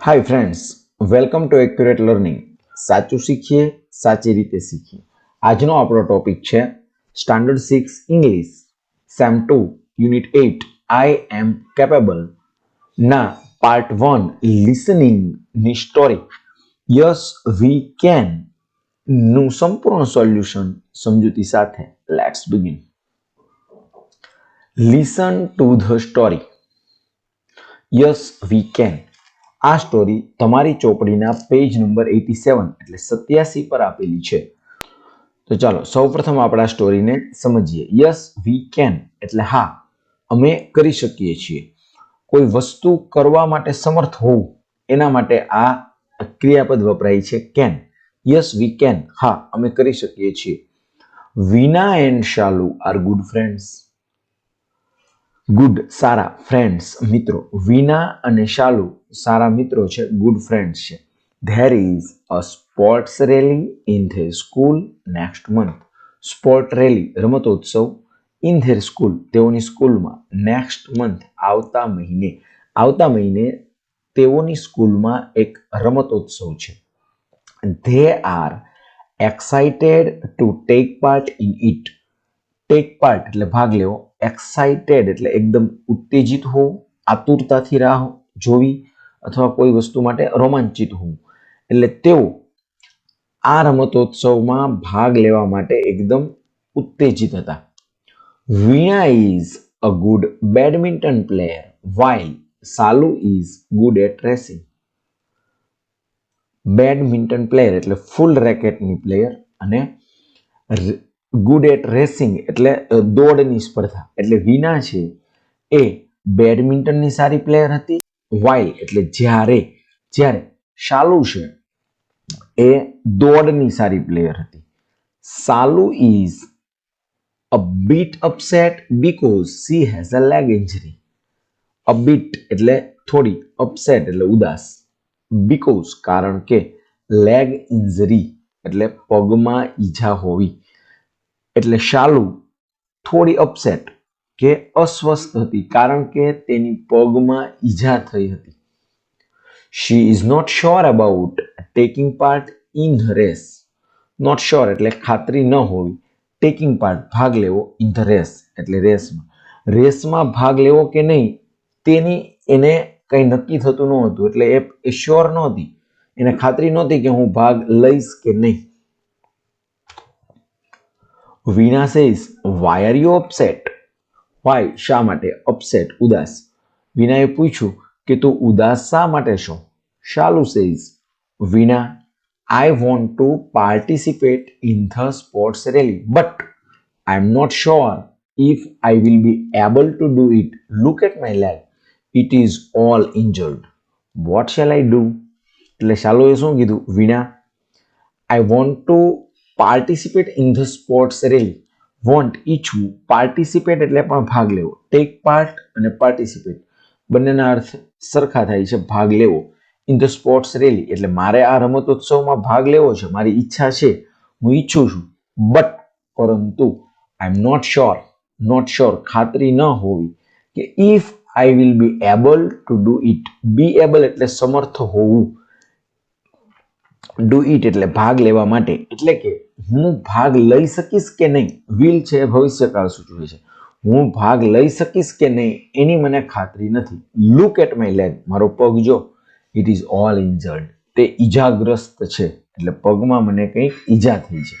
Hi friends welcome to accurate learning સાચું શીખીએ, સાચી રીતે શીખીએ. આજનો આપણો ટોપિક છે standard six English sem two unit eight I am capable ના પાર્ટ વન લિસનિંગની સ્ટોરી યસ વી કેનનું સંપૂર્ણ સોલ્યુશન સમજૂતી સાથે. Let's begin listen to the story yes we can આ સ્ટોરી તમારી ચોપડીના પેજ નંબર એટી સેવન એટલે સત્યાસી પર આપેલી છે. તો ચાલો, સૌપ્રથમ આપણા સ્ટોરીને સમજીએ. યસ વી કેન એટલે હા, અમે કરી શકીએ છીએ. કોઈ વસ્તુ કરવા માટે સમર્થ હોવું, એના માટે આ ક્રિયાપદ વપરાય છે કેન યસ વી કેન હા, અમે કરી શકીએ છીએ. Veena and Shalu are good friends good Sara friends મિત્રો. વિના અને શાલુ સારા મિત્રો છે ગુડ ફ્રેન્ડ્સ છે. There is a sports rally in their school next month sport rally રમતોત્સવ in their school તેઓની સ્કૂલમાં નેક્સ્ટ મંથ આવતા મહિને. આવતા મહિને તેઓની સ્કૂલમાં એક રમતોત્સવ છે. They are excited to take part in it take part એટલે ભાગ લેવો. એક્સાઇટેડ એટલે એકદમ ઉત્તેજિત હોવું આતુરતાથી રાહ જોવી અથવા કોઈ વસ્તુ માટે રોમાંચિત હોવું એટલે તેઓ આ રમતોત્સવમાં ભાગ લેવા માટે એકદમ ઉત્તેજિત હતા. Veena is a good badminton player while Salu is good at racing badminton player એટલે ફૂલ રેકેટની પ્લેયર અને ગુડ એટ રેસિંગ એટલે દોડની સ્પર્ધા. એટલે વિના છે એ બેડમિન્ટનની સારી પ્લેયર હતી વાઇલ એટલે જ્યારે જ્યારે શાલુ છે એ દોડની સારી પ્લેયર હતી. Salu is a bit upset because she has a leg injury a bit એટલે થોડી અપસેટ એટલે ઉદાસ. બીકોઝ કારણ કે લેગ ઇન્જરી એટલે પગમાં ઈજા હોવી. એટલે શાલુ, થોડી અપસેટ કે અસ્વસ્થ હતી કારણ કે તેની પગમાં ઈજા થઈ હતી. She is not sure about taking part in the race not sure એટલે ખાતરી ન હોવી. ટેકિંગ પાર્ટ ભાગ લેવો ઇન ધ રેસ એટલે રેસમાં રેસમાં ભાગ લેવો કે નહીં, તેની એને કંઈ નક્કી થતું ન હતું એટલે એ શ્યોર નહોતી. એને ખાતરી નહોતી કે હું ભાગ લઈશ કે નહીં. Veena says why are you upset why શા માટે અપસેટ ઉદાસ. વિનાએ પૂછ્યું કે, તું ઉદાસ શા માટે છો? Shalu says Veena I want to participate in the sports rally but I am not sure if I will be able to do it look at my leg it is all injured what shall I do એટલે શાલુએ શું કીધું? Veena I want to participate in the sports rally want ઈચ્છવું participate એટલે પણ ભાગ લેવો. Take part અને participate બંનેના અર્થ સરખા થાય છે, ભાગ લેવો. ઇન ધ સ્પોર્ટ્સ રેલી એટલે મારે આ રમતોત્સવમાં ભાગ લેવો છે, મારી ઈચ્છા છે, હું ઈચ્છું છું. બટ પરંતુ I am not sure not sure ખાતરી ન હોવી કે if I will be able to do it be able એટલે સમર્થ હોવું. ડુ ઇટ એટલે ભાગ લેવા માટે. એટલે કે હું ભાગ લઈ શકીશ કે નહીં? વિલ છે ભવિષ્યકાળ સૂચવે છે. હું ભાગ લઈ શકીશ કે નહીં એની મને ખાતરી નથી. લુક એટ માય લેગ મારો પગ જો. ઇટ ઇઝ ઓલ ઇન્જર્ડ તે ઈજાગ્રસ્ત છે. એટલે પગમાં મને કંઈક ઈજા થઈ છે.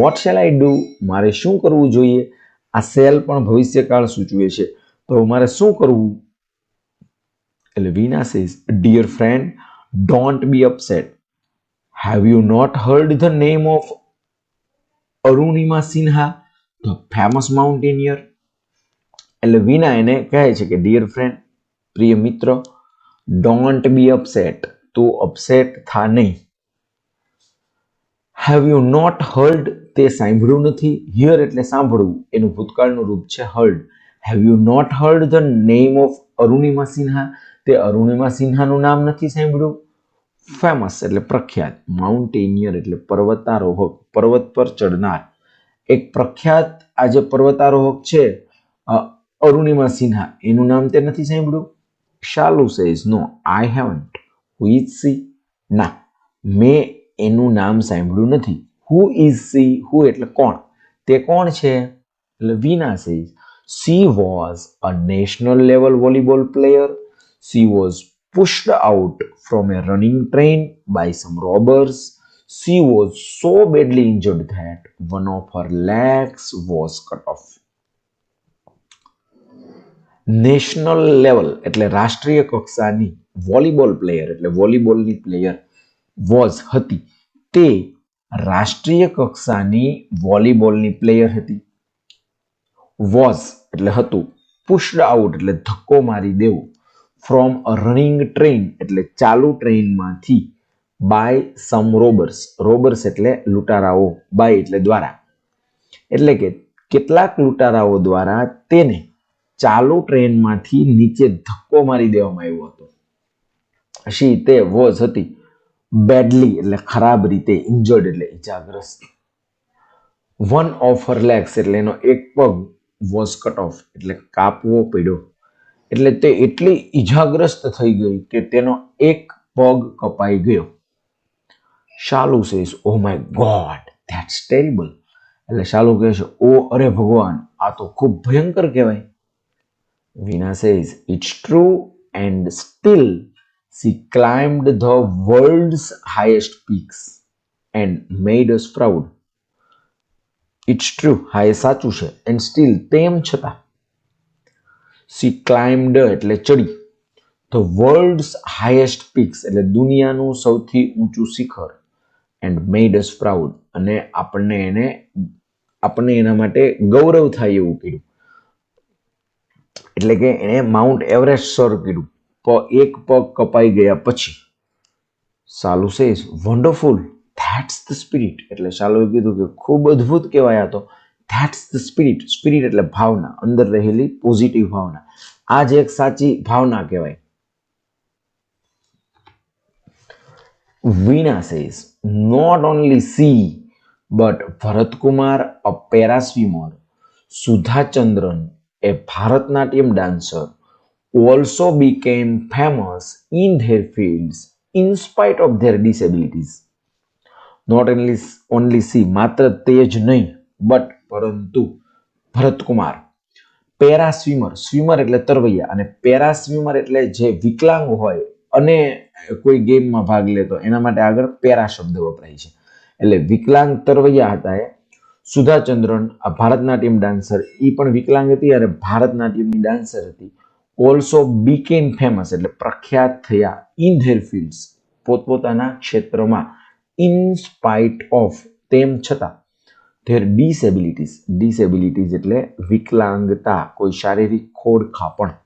વોટ શેલ આઈ ડુ મારે શું કરવું જોઈએ? આ સેલ પણ ભવિષ્યકાળ સૂચવે છે. તો મારે શું કરવું? એટલે Veena says dear friend don't be upset have you not heard the name of Arunima Sinha the famous mountaineer એટલે વિના એને કહે છે કે ડિયર ફ્રેન્ડ પ્રિય મિત્ર ડોન્ટ બી અપસેટ તું અપસેટ થા નહીં. હેવ યુ નોટ હર્ડ તે સાંભળ્યું નથી. હિયર એટલે સાંભળવું. એનું ભૂતકાળનું રૂપ છે heard have you not heard the name of Arunima Sinha તે અરુણિમા સિન્હાનું નામ નથી સાંભળ્યું. ફેમસ એટલે પ્રખ્યાત માઉન્ટેનિયર એટલે પર્વતારોહક, પર્વત પર ચડનાર એક પ્રખ્યાત આ જે પર્વતારોહક છે અરુણિમા સિન્હા, એનું નામ તે નથી સાંભળ્યું? Shalu says no I haven't who is she ના, મેં એનું નામ સાંભળ્યું નથી. હુ ઇઝ સી હુ એટલે કોણ? તે કોણ છે? એટલે Veena says she was a national level volleyball player she was pushed out from a running train by some robbers. She was so badly injured that one of her legs was cut off. National level એટલે રાષ્ટ્રીય કક્ષાની volleyball player એટલે વોલીબોલની player was હતી તે રાષ્ટ્રીય કક્ષાની વોલીબોલની player હતી was એટલે હતું પુશ્ડ આઉટ એટલે ધક્કો મારી દેવું ફ્રોમ અ રનિંગ ટ્રેન એટલે ચાલુ ટ્રેનમાંથી બાય સમ રોબર્સ રોબર્સ એટલે લૂંટારાઓ બાય એટલે દ્વારા. એટલે કે કેટલાક લૂંટારાઓ દ્વારા તેને ચાલુ ટ્રેનમાંથી નીચે ધક્કો મારી દેવામાં આવ્યો હતો. શી તે વોઝ હતી. બેડલી એટલે ખરાબ રીતે ઇન્જર્ડ એટલે ઈજાગ્રસ્ત. વન ઓફ હર લેગ્સ એટલે એનો એક પગ વોઝ કટ ઓફ એટલે કાપવો પડ્યો. એટલે તે એટલી ઈજાગ્રસ્ત થઈ ગઈ કે તેનો એક પગ કપાઈ ગયો. Shalu says oh my God that's terrible એટલે શાલુ કહે છે ઓ અરે ભગવાન, આ તો ખૂબ ભયંકર કહેવાય. Veena says it's true and still she climbed the world's highest peaks and made us proud it's true હા, એ સાચું છે. એન્ડ સ્ટીલ તેમ છતાં સી ક્લાઇમ્ડ એટલે ચડી. ધ વર્લ્ડ્સ હાઈએસ્ટ પીક્સ એટલે દુનિયાનું સૌથી ઊંચું શિખર. એન્ડ મેડ અસ પ્રાઉડ અને આપણને એને, આપણને એના માટે ગૌરવ થાય એવું કર્યું. એટલે કે એણે માઉન્ટ એવરેસ્ટ સર કર્યું. એક પગ કપાઈ ગયા પછી. Salu says wonderful that's the spirit એટલે સાલુએ કીધું કે, ખૂબ અદ્ભુત કહેવાય આ તો. ધેટ્સ ધ સ્પિરિટ સ્પિરિટ એટલે ભાવના અંદર રહેલી પોઝિટિવ ભાવના આ જ એક સાચી ભાવના કહેવાય only she, but Bharat Kumar, a para swimmer, Sudha Chandran, a Bharatnatyam dancer, also became famous in their fields in spite of their disabilities. Not only, only she, માત્ર તે જ નહીં બટ પરંતુ ભરતકુમાર, પેરા સ્વિમર સ્વિમર એટલે તરવૈયા અને para swimmer એટલે જે વિકલાંગ હોય અને કોઈ ગેમમાં ભાગ લેતો એના માટે આગળ પેરા શબ્દ વપરાય છે. એટલે વિકલાંગ તરવૈયા હતા એ. સુધાચંદ્રન, આ ભારતનાટ્યમ ડાન્સર એ પણ વિકલાંગ હતી અને ભારતનાટ્યમની ડાન્સર હતી. ઓલ્સો બીકેમ ફેમસ એટલે પ્રખ્યાત થયા ઇન ધેર ફિલ્ડ્સ પોતપોતાના ક્ષેત્રમાં ઇન સ્પાઇટ ઓફ તેમ છતાં ધેર ડિસેબિલિટીઝ ડિસેબિલિટીઝ એટલે વિકલાંગતા, કોઈ શારીરિક ખોડખાપણ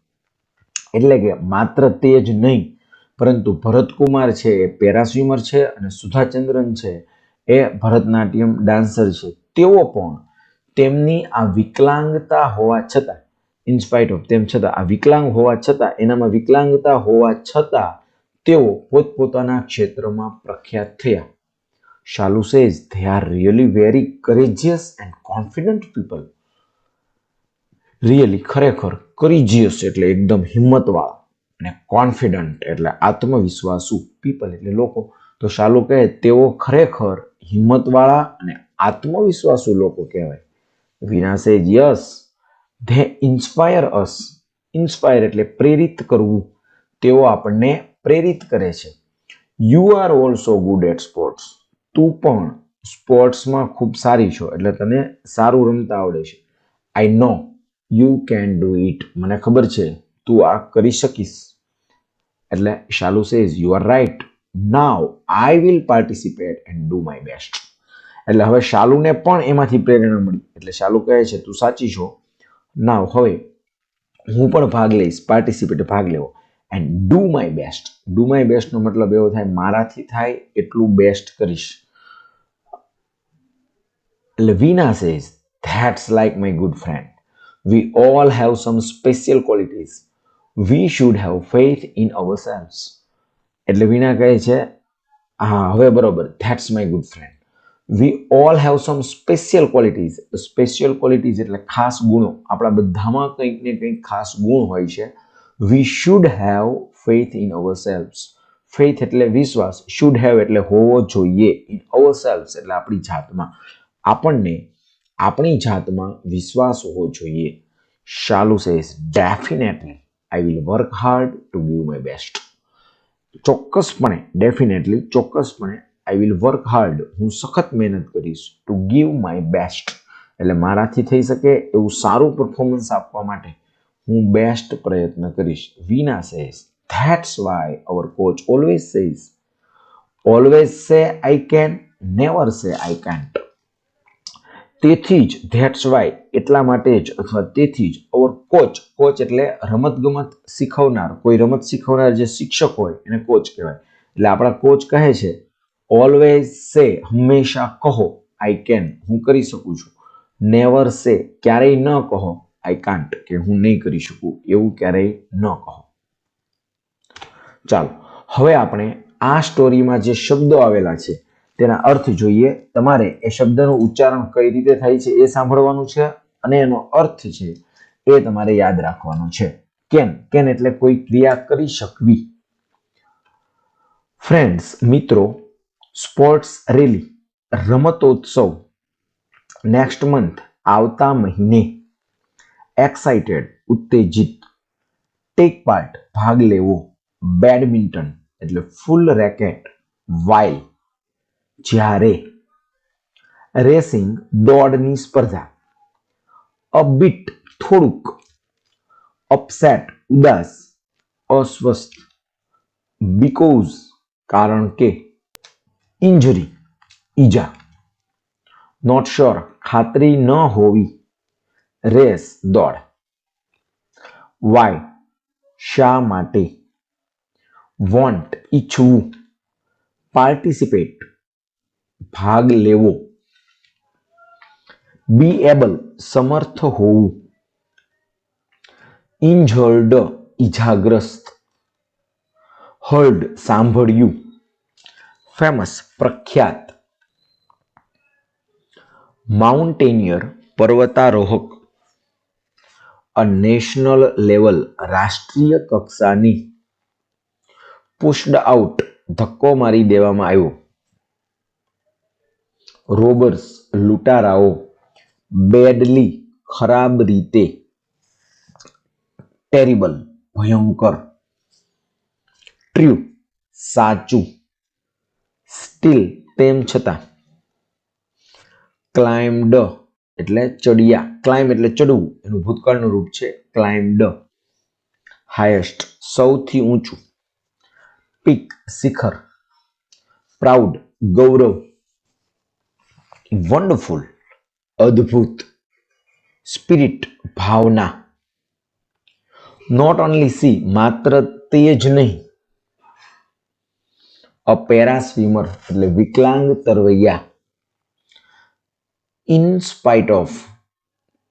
એટલે કે માત્ર તે જ નહીં, પરંતુ ભરતકુમાર છે, એ પેરાસ્વિમર છે અને સુધાચંદ્રન છે, એ ભરતનાટ્યમ ડાન્સર છે. તેઓ પણ તેમની આ વિકલાંગતા હોવા છતાં ઇન્સ્પાઇટ ઓફ તેમ છતાં, આ વિકલાંગ હોવા છતાં, એનામાં વિકલાંગતા હોવા છતાં, તેઓ પોતપોતાના ક્ષેત્રમાં પ્રખ્યાત થયા. Shalu says they are really very courageous and confident people really ખરેખર કરેજિયસ એટલે એકદમ હિંમતવાળા અને કોન્ફિડન્ટ એટલે આત્મવિશ્વાસુ પીપલ એટલે લોકો. તો શાલુ કહે, તેઓ ખરેખર હિંમતવાળા અને આત્મવિશ્વાસુ લોકો કહેવાય. Veena says yes they inspire us inspire એટલે પ્રેરિત કરવું. તેઓ આપણને પ્રેરિત કરે છે. You are also good at sports તું પણ સ્પોર્ટ્સમાં ખૂબ સારી છો, એટલે તને સારું રમતા આવડે છે. I know you can do it મને ખબર છે, તું આ કરી શકીશ. એટલે Shalu says you are right now I will participate and do my best એટલે હવે શાલુને પણ એમાંથી પ્રેરણા મળી. એટલે શાલુ કહે છે, તું સાચી છો. નાવ હવે હું પણ ભાગ લઈશ પાર્ટિસિપેટ ભાગ લેવો. And do my best do my બેસ્ટનો મતલબ એવો થાય, મારાથી થાય એટલું બેસ્ટ કરીશ. એટલે says, That's like my my good friend we all have some special qualities we should have in selves એટલે વિના કહે છે હા હવે બરોબર. That's my good friend we all have some special qualities special qualities એટલે ખાસ ગુણો. આપણા બધામાં કંઈક ને કંઈક ખાસ ગુણ હોય છે. We should have faith in ourselves faith એટલે વિશ્વાસ. શુડ હેવ એટલે હોવો જોઈએ. ઇન અવર સેલ્ફ એટલે આપણી જાતમાં. આપણને આપણી જાતમાં વિશ્વાસ હોવો જોઈએ. Shalu says definitely I will work hard to give my best ચોક્કસપણે ડેફિનેટલી ચોક્કસપણે આઈ વિલ વર્ક હાર્ડ હું સખત મહેનત કરીશ ટુ ગીવ માય બેસ્ટ એટલે મારાથી થઈ શકે એવું સારું પરફોર્મન્સ આપવા માટે હું બેસ્ટ પ્રયત્ન કરીશ. Veena says that's why our coach always says always say I can never સે આઈ કેન્ટ તેથી જ ધેટ્સ વાય એટલા માટે જ અથવા તેથી જ ઓર કોચ કોચ એટલે રમતગમત શીખવનાર. કોઈ રમત શીખવનાર જે શિક્ષક હોય એને કોચ કહેવાય. એટલે આપણા કોચ કહે છે ઓલવેઝ સે હંમેશા કહો આઈ કેન હું કરી શકું છું. નેવર સે ક્યારેય ન કહો આઈ કાન્ટ કે હું નહીં કરી શકું, એવું ક્યારેય ન કહો. ચાલો, હવે આપણે આ સ્ટોરીમાં જે શબ્દો આવેલા છે તેના અર્થ જોઈએ, તમારે એ શબ્દનું ઉચ્ચારણ કઈ રીતે થાય છે એ સાંભળવાનું છે અને એનો અર્થ છે એ તમારે યાદ રાખવાનો છે. કેન કેન એટલે કોઈ ક્રિયા કરી શકવી? ફ્રેન્ડ્સ, મિત્રો, સ્પોર્ટ્સ રેલી, રમતોત્સવ, નેક્સ્ટ મંથ, આવતા મહિને, એક્સાઇટેડ, ઉત્તેજિત, ટેક પાર્ટ, ભાગ લેવો, બેડમિન્ટન, એટલે ફૂલ રેકેટ, વાઇલ જ્યારે રેસિંગ દોડની સ્પર્ધા અબીટ થોડુંક, અપસેટ, ઉદાસ, અસ્વસ્થ, બીકોઝ, કારણ કે ઇન્જરી, ઈજા. નોટ શ્યોર, ખાતરી ન હોવી, રેસ, દોડ. વાય, શા માટે? વોન્ટ, ઈચ્છવું. પાર્ટિસિપેટ ભાગ લેવો. બી એબલ સમર્થ હોવું. ઇન્જર્ડ ઈજાગ્રસ્ત. હર્ડ સાંભળ્યું. ફેમસ પ્રખ્યાત. માઉન્ટેનિયર પર્વતારોહક. અ નેશનલ લેવલ રાષ્ટ્રીય કક્ષાની. પુશ્ડ આઉટ ધક્કો મારી દેવામાં આવ્યો. રોબર્સ લૂંટારાઓ બેડલી ખરાબ રીતે ટેરિબલ, ભયંકર. ટ્રુ, સાચું. સ્ટીલ, તેમ છતાં. ક્લાઇમ્ડ, એટલે ચડિયા. ક્લાઇમ્બ એટલે ચડવું. એનું ભૂતકાળનું રૂપ છે ક્લાઇમ્ડ. હાયેસ્ટ, સૌથી ઊંચું. પીક, શિખર. પ્રાઉડ, ગૌરવ. વન્ડરફુલ અદ્ભુત સ્પિરિટ ભાવના. નોટ ઓનલી સી માત્ર તે જ નહીં. અ પેરા સ્વિમર એટલે વિકલાંગ તરવૈયા. ઇન સ્પાઇટ ઓફ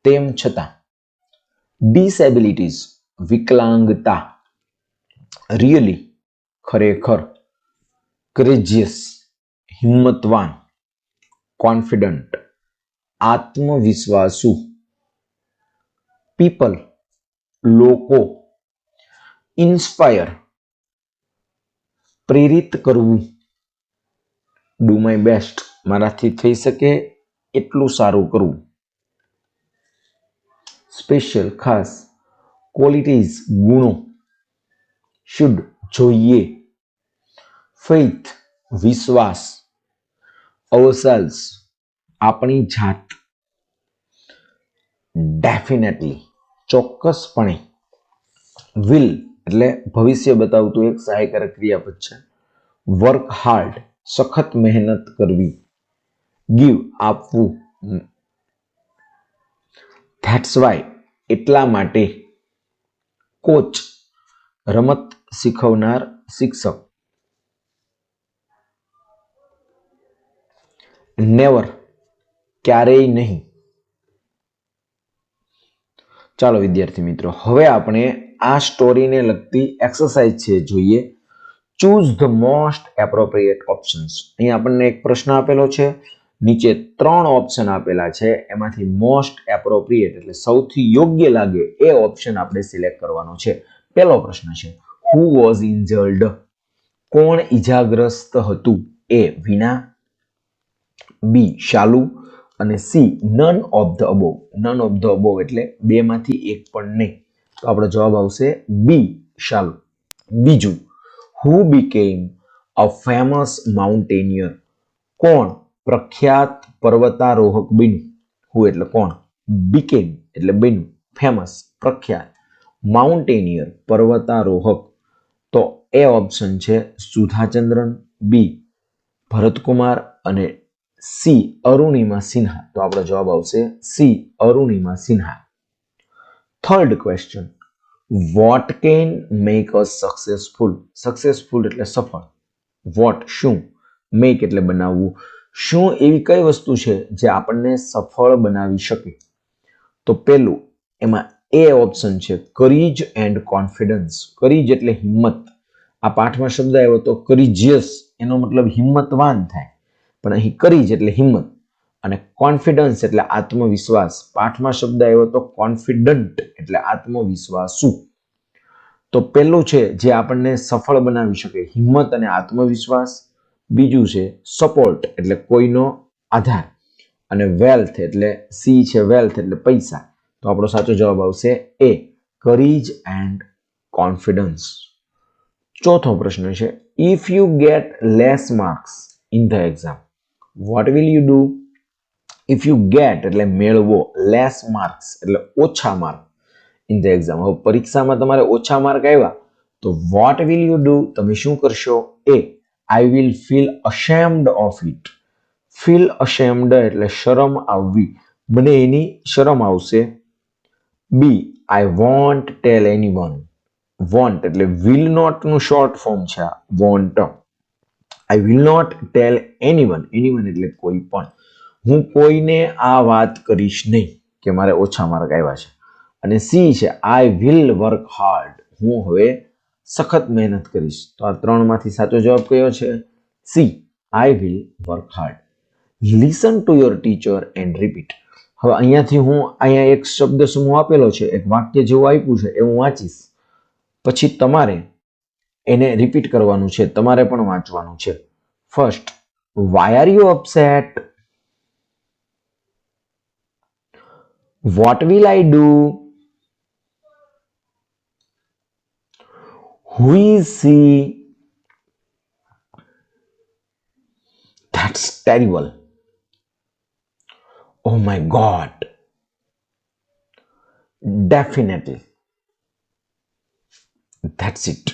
તેમ છતાં. ડિસેબિલિટીઝ વિકલાંગતા. રિયલી ખરેખર ક્રેજિયસ હિંમતવાન. કોન્ફિડન્ટ આત્મવિશ્વાસુ પીપલ લોકો ઇન્સ્પાયર પ્રેરિત કરવું. ડુ માય બેસ્ટ મારાથી થઈ શકે એટલું સારું કરવું. સ્પેશિયલ ખાસ ક્વોલિટીઝ ગુણો શુડ જોઈએ. ફેઇથ વિશ્વાસ. અવસેલ્સ આપણી જાત. ડેફિનેટલી ચોક્કસપણે. વિલ એટલે ભવિષ્ય બતાવતું એક સહાયકારક ક્રિયાપદ છે. વર્ક હાર્ડ સખત મહેનત કરવી. ગીવ આપવું. ધેટ્સ વાય એટલા માટે કોચ રમત શીખવનાર શિક્ષક નેવર ક્યારેય નહીં. ચાલો વિદ્યાર્થી મિત્રો, હવે આપણે આ સ્ટોરીને લગતી એક્સરસાઇઝ છે જોઈએ. Choose the most appropriate options અહીં આપણને એક પ્રશ્ન આપેલો છે. નીચે ત્રણ ઓપ્શન આપેલા છે. એમાંથી મોસ્ટ એપ્રોપ્રિએટ એટલે સૌથી યોગ્ય લાગે એ ઓપ્શન આપણે સિલેક્ટ કરવાનો છે. પહેલો પ્રશ્ન છે હુ વોઝ ઇન્જર્ડ કોણ ઈજાગ્રસ્ત હતું? એ વિના બી, શાલુ અને C none of the above none of the above એટલે બેમાંથી એક પણ નહીં. તો આપણો જવાબ આવશે બી, શાલુ. બીજું who became a famous mountaineer કોણ? પ્રખ્યાત પર્વતારોહક બન્યું હુ એટલે કોણ? બીકેમ એટલે બન્યું ફેમસ પ્રખ્યાત. માઉન્ટેનિયર પર્વતારોહક. તો એ ઓપ્શન છે સુધાચંદ્રન, બી, ભરતકુમાર અને સી, અરુણિમા સિન્હા. તો આપણો જવાબ આવશે C, Arunima Sinha. Third question what can make a successful successful એટલે સફળ. વોટ શું? મેક એટલે બનાવવું. શું એવી કઈ વસ્તુ છે જે આપણને સફળ બનાવી શકે? તો પેલું, એમાં એ ઓપ્શન છે કરીજ એન્ડ કોન્ફિડન્સ કરીજ એટલે હિંમત. આ પાઠમાં શબ્દ આવ્યો તો કરીજિયસ એનો મતલબ હિંમતવાન થાય. પણ અહીં કરીજ એટલે હિંમત અને કોન્ફિડન્સ એટલે આત્મવિશ્વાસ. પાઠમાં શબ્દ આવ્યો તો કોન્ફિડન્ટ એટલે આત્મવિશ્વાસુ. તો પહેલું છે જે આપણને સફળ બનાવી શકે, હિંમત અને આત્મવિશ્વાસ. બીજું છે સપોર્ટ એટલે કોઈનો આધાર અને વેલ્થ એટલે સી છે વેલ્થ એટલે પૈસા. તો આપણો સાચો જવાબ આવશે એ કરીજ એન્ડ કોન્ફિડન્સ ચોથો પ્રશ્ન છે if you get less marks in the exam what will you do if you get એટલે મેળવો લેસ માર્ક્સ એટલે ઓછા માર્ક ઇન ધ એક્ઝામ હવે પરીક્ષામાં તમારે ઓછા માર્ક આવ્યા, તો વોટ વિલ યુ ડુ તમે શું કરશો? A I will feel ashamed of it feel ashamed એટલે શરમ આવવી. મને એની શરમ આવશે. B I won't tell anyone won't એટલે વિલ નોટનું શોર્ટ ફોર્મ છે આ. Won't I will not tell anyone anyone એટલે કોઈ પણ. હું કોઈને આ વાત કરીશ નહીં કે મારે ઓછા માર્ક આવ્યા છે. અને સી છે આઈ વિલ વર્ક હાર્ડ હું હવે સખત મહેનત કરીશ. તો આ ત્રણમાંથી સાચો જવાબ કયો છે? C I will work hard listen to your teacher and repeat હવે અહીંયાથી હું અહીંયા એક શબ્દ સમૂહ આપેલો છે, એક વાક્ય જેવું આપ્યું છે એ હું વાંચીશ. પછી તમારે એને રિપીટ કરવાનું છે, તમારે પણ વાંચવાનું છે first why are you upset what will I do who is she that's terrible Oh my God. Definitely. That's it.